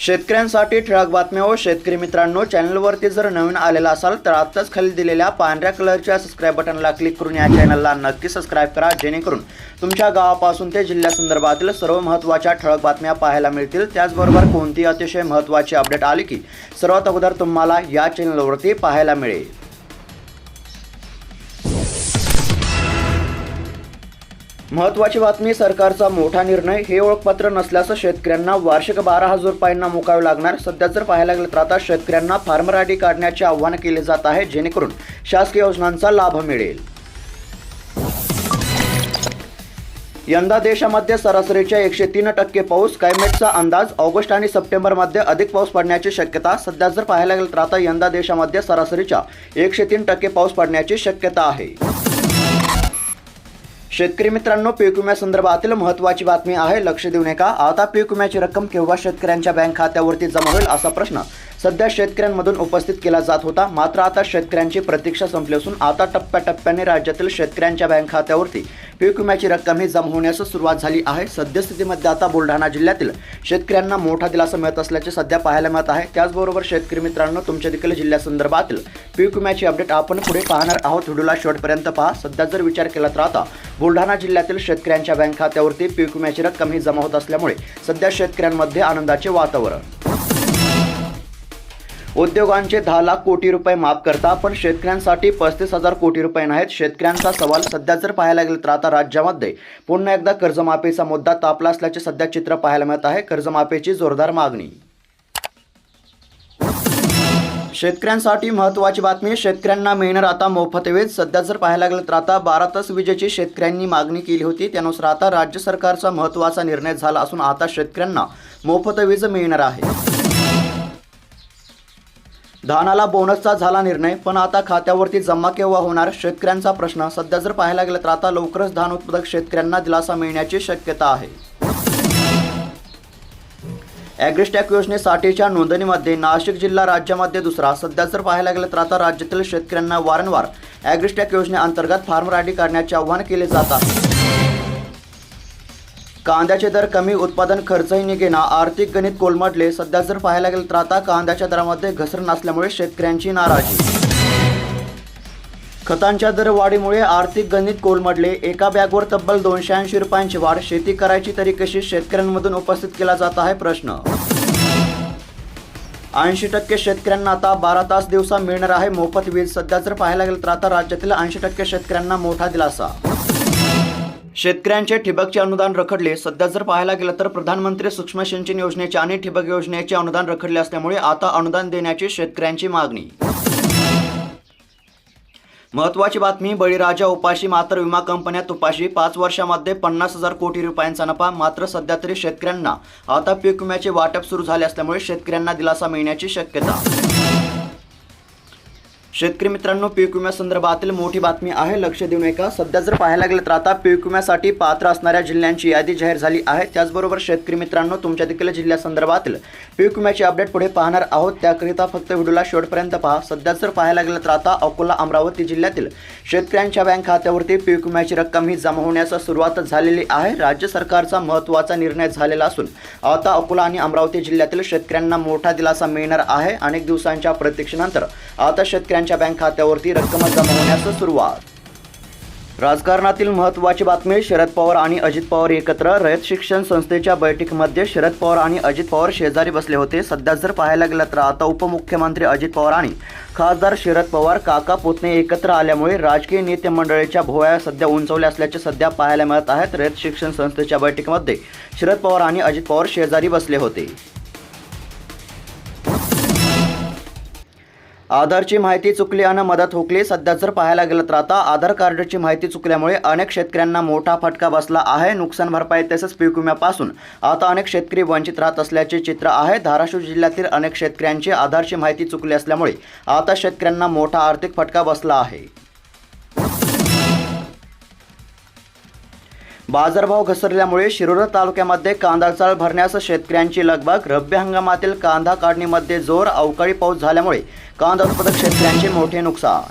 शेतकऱ्यांसाठी ठळक बातम्या व शेतकरी मित्रांनो चॅनलवरती जर नवीन आलेला असाल तर आत्ताच खाली दिलेल्या पांढऱ्या कलरच्या सबस्क्राईब बटनला क्लिक करून या चॅनलला नक्की सबस्क्राईब करा जेणेकरून तुमच्या गावापासून ते जिल्ह्यासंदर्भातील सर्व महत्त्वाच्या ठळक बातम्या पाहायला मिळतील. त्याचबरोबर कोणती अतिशय महत्त्वाची अपडेट आली की सर्वात अगोदर तुम्हाला या चॅनलवरती पाहायला मिळेल. महत्वाची बातमी सरकारचा मोठा निर्णय हे ओळखपत्र नसल्यास शेतकऱ्यांना वार्षिक बारा हजार रुपयांना मुकावे लागणार. सध्या जर पाहायला गेलं तर आता शेतकऱ्यांना फार्मर आय डी काढण्याचे आव्हान केले जात आहे जेणेकरून शासकीय योजनांचा लाभ मिळेल. यंदा देशामध्ये सरासरीच्या एकशे तीन टक्के पाऊस क्लायमेटचा अंदाज ऑगस्ट आणि सप्टेंबरमध्ये अधिक पाऊस पडण्याची शक्यता. सध्या जर पाहायला गेलं तर आता यंदा देशामध्ये सरासरीच्या एकशे तीन टक्के पाऊस पडण्याची शक्यता आहे. शेतकरी मित्रांनो पीक विम्यासंदर्भातील महत्त्वाची बातमी आहे. लक्ष देऊ नका आता पीक विम्याची रक्कम केव्हा शेतकऱ्यांच्या बँक खात्यावरती जमा होईल असा प्रश्न सध्या शेतकऱ्यांमधून उपस्थित केला जात होता. मात्र आता शेतकऱ्यांची प्रतीक्षा संपली असून आता टप्प्याटप्प्याने राज्यातील शेतकऱ्यांच्या बँक खात्यावरती पीक विम्याची रक्कम ही जमा होण्यास सुरुवात झाली आहे. सद्यस्थितीमध्ये आता बुलढाणा जिल्ह्यातील शेतकऱ्यांना मोठा दिलासा मिळत असल्याचे सध्या पाहायला मिळत आहे. त्याचबरोबर शेतकरी मित्रांनो तुमच्या देखील जिल्ह्यासंदर्भातील पीक विम्याची अपडेट आपण पुढे पाहणार आहोत. व्हिडिओला शेवटपर्यंत पहा. सध्या जर विचार केला तर आता बुलढाणा जिल्ह्यातील शेतकऱ्यांच्या बँक खात्यावरती पीक विम्याची रक्कम ही जमा होत असल्यामुळे सध्या शेतकऱ्यांमध्ये आनंदाचे वातावरण. उद्योगांचे दहा लाख कोटी रुपये माफ करता पण शेतकऱ्यांसाठी पस्तीस हजार कोटी रुपये नाहीत. शेतकऱ्यांचा सवाल सध्या जर पाहायला गेलं तर आता राज्यामध्ये. पुन्हा एकदा कर्जमाफीचा मुद्दा तापला असल्याचे सध्या चित्र पाहायला मिळत आहे. कर्जमाफीची जोरदार मागणी. शेतकऱ्यांसाठी महत्त्वाची बातमी शेतकऱ्यांना मिळणार आता मोफत वीज. सध्या जर पाहायला गेलं तर आता बारा तास विजेची शेतकऱ्यांनी मागणी केली होती. त्यानुसार आता राज्य सरकारचा महत्त्वाचा निर्णय झाला असून आता शेतकऱ्यांना मोफत वीज मिळणार आहे. धानाला बोनसचा झाला निर्णय पण आता खात्यावरती जमा केव्हा होणार शेतकऱ्यांचा प्रश्न. सध्या जर पाहायला गेलं तर आता लवकरच धान उत्पादक शेतकऱ्यांना दिलासा मिळण्याची शक्यता आहे. ॲग्रिस्टॅक योजनेसाठीच्या नोंदणीमध्ये नाशिक जिल्हा राज्यामध्ये दुसरा. सध्या जर पाहायला गेलं तर आता राज्यातील शेतकऱ्यांना वारंवार ॲग्रिस्टॅक योजनेअंतर्गत फार्म आय डी काढण्याचे आव्हान केले जात आहे. कांद्याचे दर कमी उत्पादन खर्चही निघेना. आर्थिक गणित कोलमडले. सध्या जर पाहायला गेलं तर आता कांद्याच्या दरामध्ये घसरण असल्यामुळे शेतकऱ्यांची नाराजी. खतांच्या दरवाढीमुळे आर्थिक गणित कोलमडले. एका बॅगवर तब्बल दोनशे ऐंशी रुपयांची वाढ. शेती करायची तरी कशी शेतकऱ्यांमधून उपस्थित केला जात आहे प्रश्न. ऐंशी टक्के शेतकऱ्यांना आता बारा तास दिवसा मिळणार आहे मोफत वीज. सध्या जर पाहायला गेलं तर आता राज्यातील ऐंशी टक्के शेतकऱ्यांना मोठा दिलासा. शेतकऱ्यांचे ठिबकचे अनुदान रखडले. सध्या जर पाहायला गेलं तर प्रधानमंत्री सूक्ष्म सिंचन योजनेचे आणि ठिबक योजनेचे अनुदान रखडले असल्यामुळे आता अनुदान देण्याची शेतकऱ्यांची मागणी. महत्वाची बातमी बळीराजा उपाशी मात्र विमा कंपन्यात उपाशी पाच वर्षामध्ये पन्नास हजार कोटी रुपयांचा नफा मात्र सध्या तरी शेतकऱ्यांना आता पीक विम्याचे वाटप सुरू झाले असल्यामुळे शेतकऱ्यांना दिलासा मिळण्याची शक्यता. शेतकरी मित्रांनो पीक विम्यासंदर्भातील मोठी बातमी आहे. लक्ष देऊ नका सध्या जर पाहायला गेलं तर आता पीक विम्यासाठी पात्र असणाऱ्या जिल्ह्यांची यादी जाहीर झाली आहे. त्याचबरोबर शेतकरी मित्रांनो तुमच्या देखील जिल्ह्यासंदर्भातील पीक विम्याची अपडेट पुढे पाहणार आहोत. त्याकरिता फक्त व्हिडिओला शेवटपर्यंत पहा. सध्या जर पाहायला गेलं तर आता अकोला अमरावती जिल्ह्यातील शेतकऱ्यांच्या बँक खात्यावरती पीक विम्याची रक्कम ही जमा होण्यास सुरुवात झालेली आहे. राज्य सरकारचा महत्त्वाचा निर्णय झालेला असून आता अकोला आणि अमरावती जिल्ह्यातील शेतकऱ्यांना मोठा दिलासा मिळणार आहे. अनेक दिवसांच्या प्रतीक्षेनंतर आता नागरिकांच्या बँक खात्यावरती रक्कम जमा होण्यास सुरुवात. राजकारणातील महत्त्वाची बातमी शरद पवार आणि अजित पवार एकत्र रयत शिक्षण संस्थेच्या बैठकीमध्ये शरद पवार आणि अजित पवार शेजारी बसले होते. सध्या जर पाहायला गेलं तर आता उपमुख्यमंत्री अजित पवार आणि खासदार शरद पवार काका पुतणे एकत्र आल्यामुळे राजकीय नेते मंडळीच्या भोवया सध्या उंचवल्या असल्याचे सध्या पाहायला मिळत आहेत. रयत शिक्षण संस्थेच्या बैठकीमध्ये शरद पवार आणि अजित पवार शेजारी बसले होते. आधारची माहिती चुकली आणि मदत हुकली. सध्या जर पाहायला गेलं तर आता आधार कार्डची माहिती चुकल्यामुळे अनेक शेतकऱ्यांना मोठा फटका बसला आहे. नुकसान भरपाई तसंच पीक विम्यापासून. आता अनेक शेतकरी वंचित राहत असल्याचे चित्र आहे. धाराशिव जिल्ह्यातील अनेक शेतकऱ्यांची आधारची माहिती चुकली असल्यामुळे आता शेतकऱ्यांना मोठा आर्थिक फटका बसला आहे. बाजारभाव घसरल्यामुळे शिरोर तालुक्यामध्ये कांदा चाळ भरण्यास शेतकऱ्यांची लगबग. रब्बी हंगामातील कांदा काढणीमध्ये जोर अवकाळी पाऊस झाल्यामुळे कांदा उत्पादक शेतकऱ्यांचे मोठे नुकसान.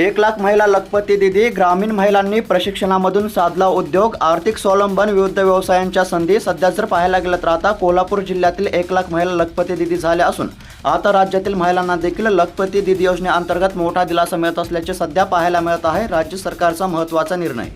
एक लाख महिला लखपती दिदी ग्रामीण महिलांनी प्रशिक्षणामधून साधला उद्योग. आर्थिक स्वावलंबन विविध व्यवसायांच्या संधी सध्या जर पाहायला गेलं तर आता कोल्हापूर जिल्ह्यातील एक लाख महिला लखपती दिदी झाल्या असून आता राज्यातील महिलांना देखील लखपती दिदी योजनेअंतर्गत मोठा दिलासा मिळत असल्याचे सध्या पाहायला मिळत आहे. राज्य सरकारचा महत्त्वाचा निर्णय.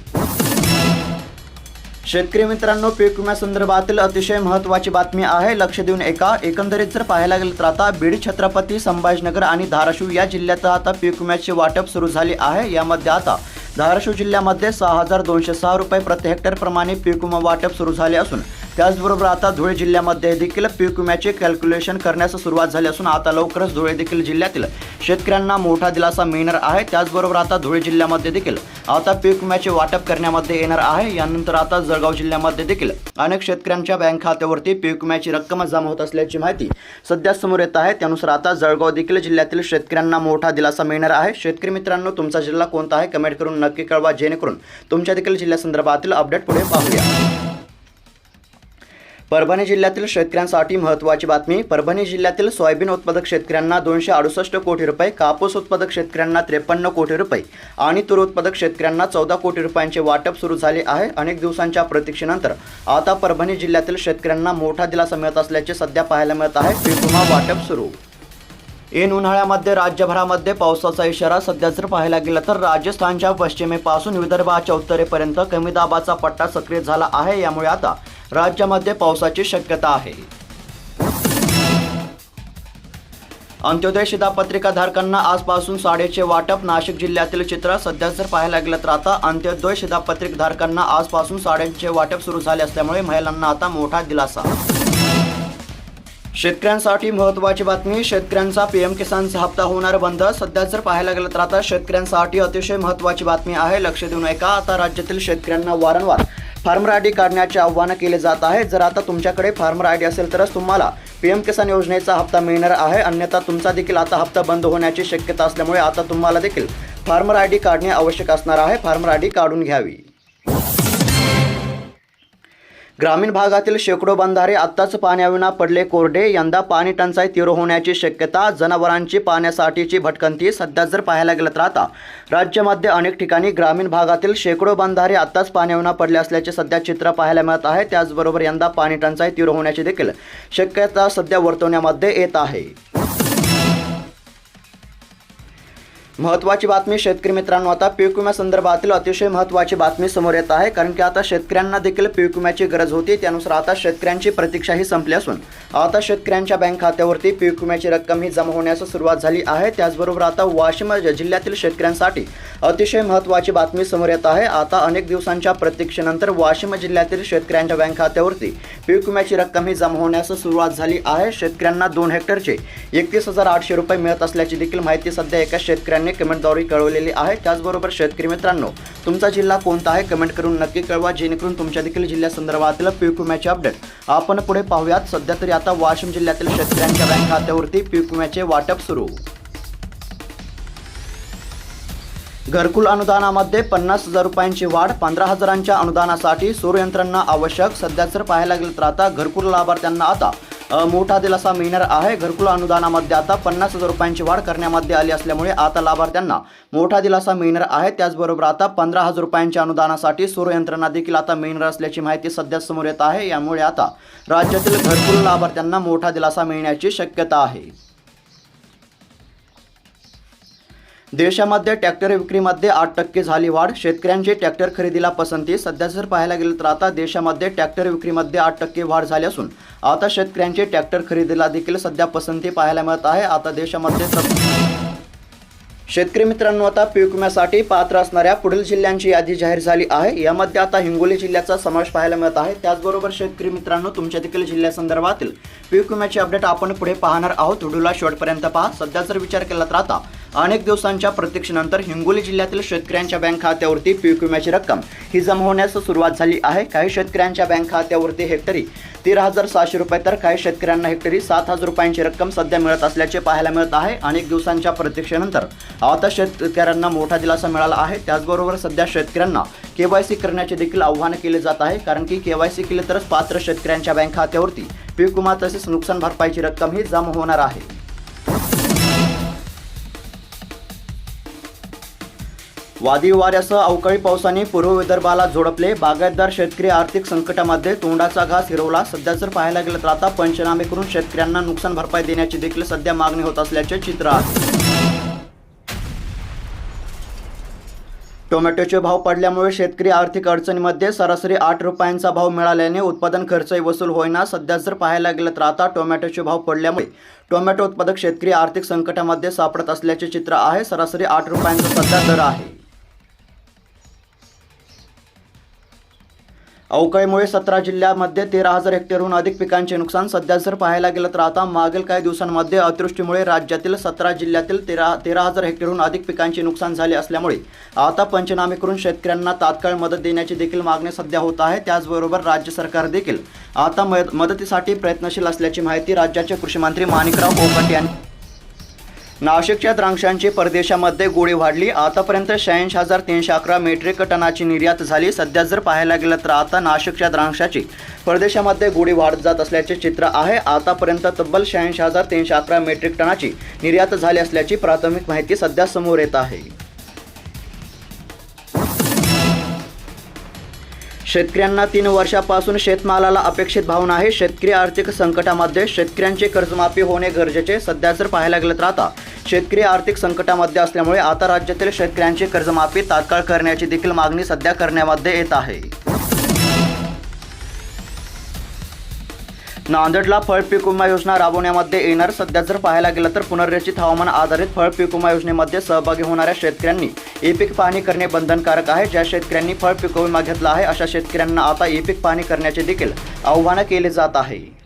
शेतकरी मित्रांनो पीक विम्यासंदर्भातील अतिशय महत्त्वाची बातमी आहे. लक्ष देऊन एका एकंदरीत जर पाहायला गेलं तर आता बीड छत्रपती संभाजीनगर आणि धाराशिव या जिल्ह्यात आता पीक विम्याचे वाटप सुरू झाले आहे. यामध्ये आता धाराशिव जिल्ह्यामध्ये सहा हजार दोनशे सहा रुपये प्रति हेक्टरप्रमाणे पीक विमा वाटप सुरू झाले असून त्याचबरोबर आता धुळे जिल्ह्यामध्ये देखील पीक विम्याचे कॅल्क्युलेशन करण्यास सुरुवात झाली असून आता लवकरच धुळे देखील जिल्ह्यातील शेतकऱ्यांना मोठा दिलासा मिळणार आहे. त्याचबरोबर आता धुळे जिल्ह्यामध्ये देखील आता पीक विम्याचे वाटप करण्यामध्ये येणार आहे. यानंतर आता जळगाव जिल्ह्यामध्ये देखील अनेक शेतकऱ्यांच्या बँक खात्यावरती पीक विम्याची रक्कम जमा होत असल्याची माहिती सध्या समोर येत आहे. त्यानुसार आता जळगाव देखील जिल्ह्यातील शेतकऱ्यांना मोठा दिलासा मिळणार आहे. शेतकरी मित्रांनो तुमचा जिल्हा कोणता आहे? कमेंट करून नक्की कळवा जेणेकरून तुमच्या देखील जिल्ह्यासंदर्भातील अपडेट पुढे पाहूया. परभणी जिल्ह्यातील शेतकऱ्यांसाठी महत्त्वाची बातमी परभणी जिल्ह्यातील सोयाबीन उत्पादक शेतकऱ्यांना दोनशे अडुसष्ट कोटी रुपये कापूस उत्पादक शेतकऱ्यांना त्रेपन्न कोटी रुपये आणि तूर उत्पादक शेतकऱ्यांना चौदा कोटी रुपयांचे वाटप सुरू झाले आहे अनेक दिवसांच्या प्रतीक्षेनंतर. आता परभणी जिल्ह्यातील शेतकऱ्यांना मोठा दिलासा मिळत असल्याचे सध्या पाहायला मिळत आहे. पुन्हा वाटप सुरू. ऐन उन्हाळ्यामध्ये राज्यभरामध्ये पावसाचा इशारा सध्या जर पाहायला गेला तर राजस्थानच्या पश्चिमेपासून विदर्भाच्या उत्तरेपर्यंत कमी दाबाचा पट्टा सक्रिय झाला आहे. यामुळे आता राज्यामध्ये पावसाची शक्यता आहे. अंत्योदय शिधापत्रिका धारकांना आजपासून साडेचे वाटप. नाशिक जिल्ह्यातील चित्र सध्या जर पाहायला गेलं तर आता अंत्योदय शिधापत्रिक धारकांना आजपासून साड्यांचे वाटप सुरू झाले असल्यामुळे महिलांना आता मोठा दिलासा. शेतकऱ्यांसाठी महत्त्वाची बातमी शेतकऱ्यांचा पीएम किसानचा हप्ता होणार बंद. सध्या जर पाहायला गेलं तर आता शेतकऱ्यांसाठी अतिशय महत्त्वाची बातमी आहे. लक्ष देऊ नका आता राज्यातील शेतकऱ्यांना वारंवार फार्मर आय डी काढण्याचे आव्हान केले जात आहे. जर आता तुमच्याकडे फार्मर आय डी असेल तरच तुम्हाला पी एम किसान योजनेचा हप्ता मिळणार आहे. अन्यथा तुमचा देखील आता हप्ता बंद होण्याची शक्यता असल्यामुळे आता तुम्हाला देखील फार्मर आय डी काढणे आवश्यक असणार आहे. फार्मर आय डी काढून घ्यावी. ग्रामीण भागातील शेकडो बंधारे आत्ताच पाण्याविना पडले कोरडे. यंदा पाणी टंचाई तीव्र होण्याची शक्यता जनावरांची पाण्यासाठीची भटकंती सध्या जर पाहायला गेलं तर आता. राज्यामध्ये अनेक ठिकाणी ग्रामीण भागातील शेकडो बंधारे आत्ताच पाण्याविना पडले असल्याचे सध्या चित्र पाहायला मिळत आहे. त्याचबरोबर यंदा पाणी टंचाई तीव्र होण्याची देखील शक्यता सध्या वर्तवण्यामध्ये येत आहे. महत्त्वाची बातमी शेतकरी मित्रांनो आता पीक विम्यासंदर्भातील अतिशय महत्त्वाची बातमी समोर येत आहे कारण की आता शेतकऱ्यांना देखील पीक विम्याची गरज होती. त्यानुसार आता शेतकऱ्यांची प्रतीक्षाही संपली असून आता शेतकऱ्यांच्या बँक खात्यावरती पीक विम्याची रक्कम ही जमा होण्यास सुरुवात झाली आहे. त्याचबरोबर आता वाशिम जिल्ह्यातील शेतकऱ्यांसाठी अतिशय महत्त्वाची बातमी समोर येत आहे. आता अनेक दिवसांच्या प्रतीक्षेनंतर वाशिम जिल्ह्यातील शेतकऱ्यांच्या बँक खात्यावरती पीक विम्याची रक्कम ही जमा होण्यास सुरुवात झाली आहे. शेतकऱ्यांना दोन हेक्टरचे एकतीस हजार आठशे रुपये मिळत असल्याची देखील माहिती सध्या एका शेतकऱ्यांनी कमेंटद्वारे कळवलेली आहे. त्याचबरोबर शेतकरी मित्रांनो तुमचा जिल्हा कोणता आहे? कमेंट करून नक्की कळवा. जेणेकरून तुमच्या देखील जिल्ह्यासंदर्भातील पीक विम्याचे अपडेट आपण पुढे पाहूयात. सध्या तरी आता वाशिम जिल्ह्यातील शेतकऱ्यांच्या बँक खात्यावरती पीक विम्याचे वाटप सुरू. घरकुल अनुदानामध्ये पन्नास हजार रुपयांची वाढ पंधरा हजारांच्या अनुदानासाठी सूर्ययंत्रांना आवश्यक. सध्या जर पाहायला गेलं तर आता घरकुल लाभार्थ्यांना आता मोठा दिलासा मिळणार आहे. घरकुल अनुदानामध्ये आता पन्नास हजार रुपयांची वाढ करण्यामध्ये आली असल्यामुळे आता लाभार्थ्यांना मोठा दिलासा मिळणार आहे. त्याचबरोबर आता पंधरा हजार रुपयांच्या अनुदानासाठी सूर्ययंत्रणा देखील आता मिळणार असल्याची माहिती सध्या समोर येत आहे. यामुळे आता राज्यातील घरकुल लाभार्थ्यांना मोठा दिलासा मिळण्याची शक्यता आहे. देशामध्ये ट्रॅक्टर विक्रीमध्ये आठ टक्के झाली वाढ. शेतकऱ्यांची ट्रॅक्टर खरेदीला पसंती. सध्या जर पाहायला गेलं तर आता देशामध्ये ट्रॅक्टर विक्रीमध्ये आठ टक्के वाढ झाली असून आता शेतकऱ्यांची ट्रॅक्टर खरेदीला देखील सध्या पसंती पाहायला मिळत आहे. आता देशामध्ये शेतकरी मित्रांनो आता पीक विम्यासाठी पात्र असणाऱ्या पुढील जिल्ह्यांची यादी जाहीर झाली आहे. यामध्ये आता हिंगोली जिल्ह्याचा समावेश पाहायला मिळत आहे. त्याचबरोबर शेतकरी मित्रांनो तुमच्या देखील जिल्ह्यासंदर्भातील पीक विम्याची अपडेट आपण पुढे पाहणार आहोत. व्हिडिओला शेवटपर्यंत पहा. सध्या जर विचार केला तर आता अनेक दिवसांच्या प्रतीक्षेनंतर हिंगोली जिल्ह्यातील शेतकऱ्यांच्या बँक खात्यावरती पीक विम्याची रक्कम ही जमा होण्यास सुरुवात झाली आहे. काही शेतकऱ्यांच्या बँक खात्यावरती हेक्टरी तेरा हजार सहाशे रुपये तर काही शेतकऱ्यांना हेक्टरी सात हजार रुपयांची रक्कम सध्या मिळत असल्याचे पाहायला मिळत आहे. अनेक दिवसांच्या प्रतीक्षेनंतर आता शेतकऱ्यांना मोठा दिलासा मिळाला आहे. त्याचबरोबर सध्या शेतकऱ्यांना के वाय सी करण्याचे देखील आव्हान केले जात आहे. कारण की केवायसी केले तरच पात्र शेतकऱ्यांच्या बँक खात्यावरती पीक विमा तसेच नुकसान भरपाईची रक्कम ही जमा होणार आहे. वादी वाऱ्यासह अवकाळी पावसाने पूर्व विदर्भाला झोडपले. बागायतदार शेतकरी आर्थिक संकटामध्ये तोंडाचा घास हिरवला. सध्या जर पाहायला गेलं तर आता पंचनामे करून शेतकऱ्यांना नुकसान भरपाई देण्याची देखील सध्या मागणी होत असल्याचे चित्र आहे टोमॅटोचे भाव पडल्यामुळे शेतकरी आर्थिक अडचणीमध्ये सरासरी आठ रुपयांचा भाव मिळाल्याने उत्पादन खर्चही वसूल होईना. सध्या जर पाहायला गेलं तर आता टोमॅटोचे भाव पडल्यामुळे टोमॅटो उत्पादक शेतकरी आर्थिक संकटामध्ये सापडत असल्याचे चित्र आहे. सरासरी आठ रुपयांचा सध्या दर आहे. अवकाळीमुळे सतरा जिल्ह्यामध्ये तेरा हजार हेक्टरहून अधिक पिकांचे नुकसान सध्या जर पाहायला गेलं तर आता मागील काही दिवसांमध्ये अतिवृष्टीमुळे राज्यातील सतरा जिल्ह्यातील तेरा तेरा हजार हेक्टरहून अधिक पिकांचे नुकसान झाले असल्यामुळे आता पंचनामे करून शेतकऱ्यांना तात्काळ मदत देण्याची देखील मागणी सध्या होत आहे. त्याचबरोबर राज्य सरकार देखील आता मद- मदतीसाठी प्रयत्नशील असल्याची माहिती राज्याचे कृषी मंत्री माणिकराव कोकट यांनी नाशिकच्या द्राक्षांची परदेशामध्ये गोळी वाढली. आतापर्यंत शहाऐंशी हजार तीनशे अकरा मेट्रिक टनाची निर्यात झाली. सध्या जर पाहायला गेलं तर आता नाशिकच्या द्राक्षाची परदेशामध्ये गोळी वाढत जात असल्याचे चित्र आहे. आतापर्यंत तब्बल शहाऐंशी हजार तीनशे अकरा मेट्रिक टनाची निर्यात झाली असल्याची प्राथमिक माहिती सध्या समोर येत आहे. शेतकऱ्यांना तीन वर्षापासून शेतमालाला अपेक्षित भाव नाही. शेतकरी आर्थिक संकटामध्ये शेतकऱ्यांची कर्जमाफी होणे गरजेचे सध्या जर पाहायला गेलं तर आता. शेतकरी आर्थिक संकटामध्ये असल्यामुळे आता राज्यातील शेतकऱ्यांची कर्जमाफी तात्काळ करण्याची देखील मागणी सध्या करण्यामध्ये येत आहे. नांदेडला फळ पीक विमा योजना राबवण्यामध्ये येणार. सध्या जर पाहायला गेलं तर पुनर्रचित हवामान आधारित फळ पीक विमा योजनेमध्ये सहभागी होणाऱ्या शेतकऱ्यांनी ई पीक पाहणी करणे बंधनकारक आहे. ज्या शेतकऱ्यांनी फळ पीक विमा घेतला आहे अशा शेतकऱ्यांना आता ई पीक पाहणी करण्याचे देखील आव्हानं केले जात आहे.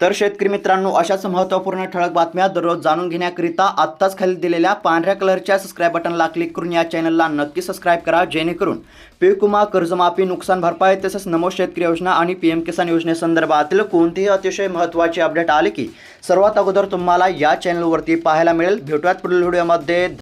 तर शेतकरी मित्रांनो अशाच महत्त्वपूर्ण ठळक बातम्या दररोज जाणून घेण्याकरिता आत्ताच खाली दिलेल्या पांढऱ्या कलरच्या सबस्क्राईब बटनला क्लिक करून या चॅनलला नक्की सबस्क्राईब करा जेणेकरून पीक विमा कर्जमाफी नुकसान भरपाई तसंच नमो शेतकरी योजना आणि पी एम किसान योजनेसंदर्भातील कोणतीही अतिशय महत्त्वाची अपडेट आले की सर्वात अगोदर तुम्हाला या चॅनलवरती पाहायला मिळेल. भेटूयात पुढील व्हिडिओमध्ये